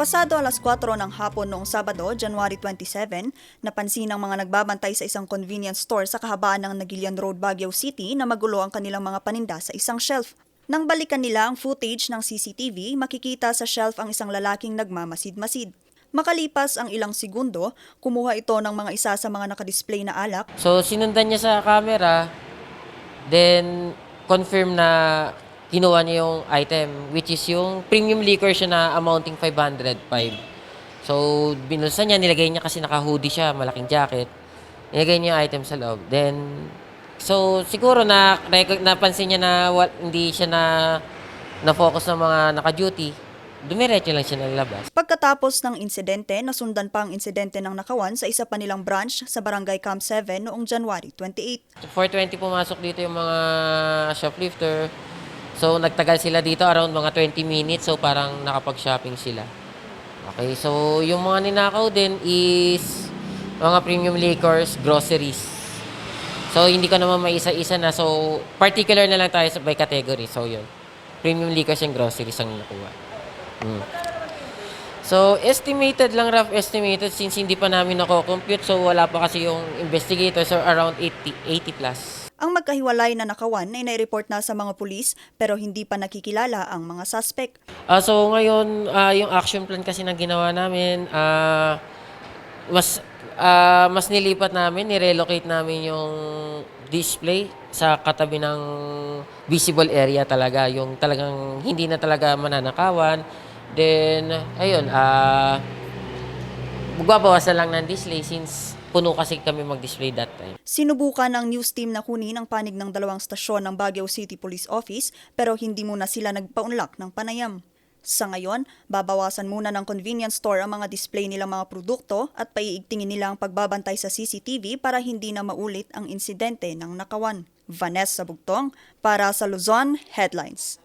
Pasado alas 4 ng hapon noong Sabado, January 27, napansin ng mga nagbabantay sa isang convenience store sa kahabaan ng Nagilian Road, Baguio City na magulo ang kanilang mga paninda sa isang shelf. Nang balikan nila ang footage ng CCTV, makikita sa shelf ang isang lalaking nagmamasid-masid. Makalipas ang ilang segundo, kumuha ito ng mga isa sa mga nakadisplay na alak So, sinundan niya sa camera, then confirm na kinuha niya yung item, which is yung premium liquor siya na amounting 505. So, binulsa niya, nilagay niya kasi naka-hoodie siya, malaking jacket. Nilagay niya yung item sa loob. Then, so, siguro na napansin niya na wa- hindi siya na na-focus ng mga naka-duty. Dumiretso lang siya nalabas. Pagkatapos ng insidente, nasundan pa ang insidente ng nakawan sa isa pa nilang branch sa Barangay Camp 7 noong January 28. 420 pumasok dito yung mga shoplifter. So, nagtagal sila dito around mga 20 minutes. So, parang nakapag-shopping sila. Okay, so yung mga ninakaw din is mga premium liquors, groceries. So, hindi ko naman maisa-isa na. So, particular na lang tayo sa by category. So, yun. Premium liquors and groceries ang nakuha. Mm. So, estimated lang, rough estimated, since hindi pa namin nako-compute. So, wala pa kasi yung investigators. So, around 80, 80 plus. Ang magkahiwalay na nakawan ay nai-report na sa mga pulis pero hindi pa nakikilala ang mga suspect. Ah, so ngayon, ah, yung action plan kasi na ginawa namin, ah, mas ah, mas nilipat namin, nirelocate namin yung display sa katabi ng visible area talaga, yung talagang hindi na talaga mananakawan. Then, ayun, ah, magbabawasan lang ng display since puno kasi kami mag-display that time. Sinubukan ng news team na kunin ang panig ng dalawang stasyon ng Baguio City Police Office pero hindi muna sila nagpaunlak ng panayam. Sa ngayon, babawasan muna ng convenience store ang mga display nilang mga produkto at paiigtingin nila ang pagbabantay sa CCTV para hindi na maulit ang insidente ng nakawan. Vanessa Bugtong para sa Luzon Headlines.